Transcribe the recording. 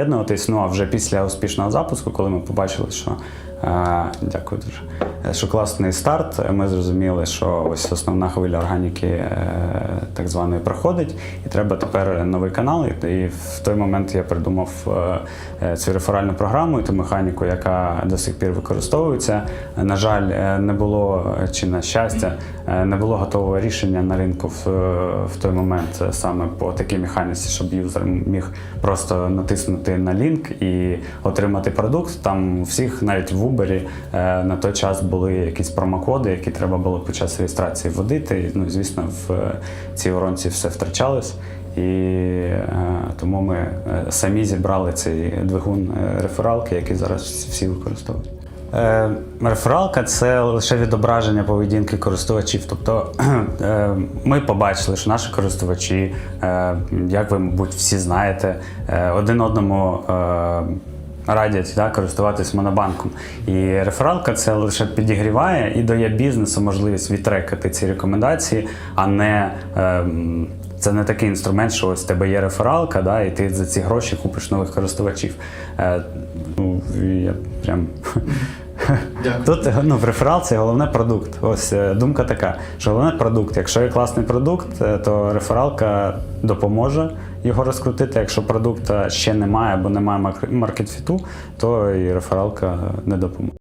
Єднуватись, ну а вже після успішного запуску, коли ми побачили, що дякую дуже, е, що класний старт, ми зрозуміли, що ось основна хвиля органіки е, так званої проходить, і треба тепер новий канал. І, в той момент я придумав е, цю реферальну програму і ту механіку, яка до сих пір використовується. На жаль, не було чи на щастя, не було готового рішення на ринку в, в той момент саме по такій механіці, щоб юзер міг просто натиснути на лінк і отримати продукт. Там всіх, навіть в Uber, е, на той час були якісь промокоди, які треба було під час реєстрації вводити. Ну, звісно, в е, цій воронці все втрачалось. І е, тому ми самі зібрали цей двигун рефералки, який зараз всі використовують. Рефералка це лише відображення поведінки користувачів. Тобто ми побачили, що наші користувачі, як ви, мабуть, всі знаєте, один одному. Радять да, користуватись монобанком. І рефералка це лише підігріває і дає бізнесу можливість відтрекати ці рекомендації, а не ем, це не такий інструмент, що ось в тебе є рефералка, да, і ти за ці гроші купиш нових користувачів. Е, ну, я прям. Тут ну, в рефералці головне продукт. Ось е, думка така, що головне продукт. Якщо є класний продукт, е, то рефералка допоможе його розкрутити. Якщо продукта ще немає або немає маркетфіту, то і рефералка не допоможе.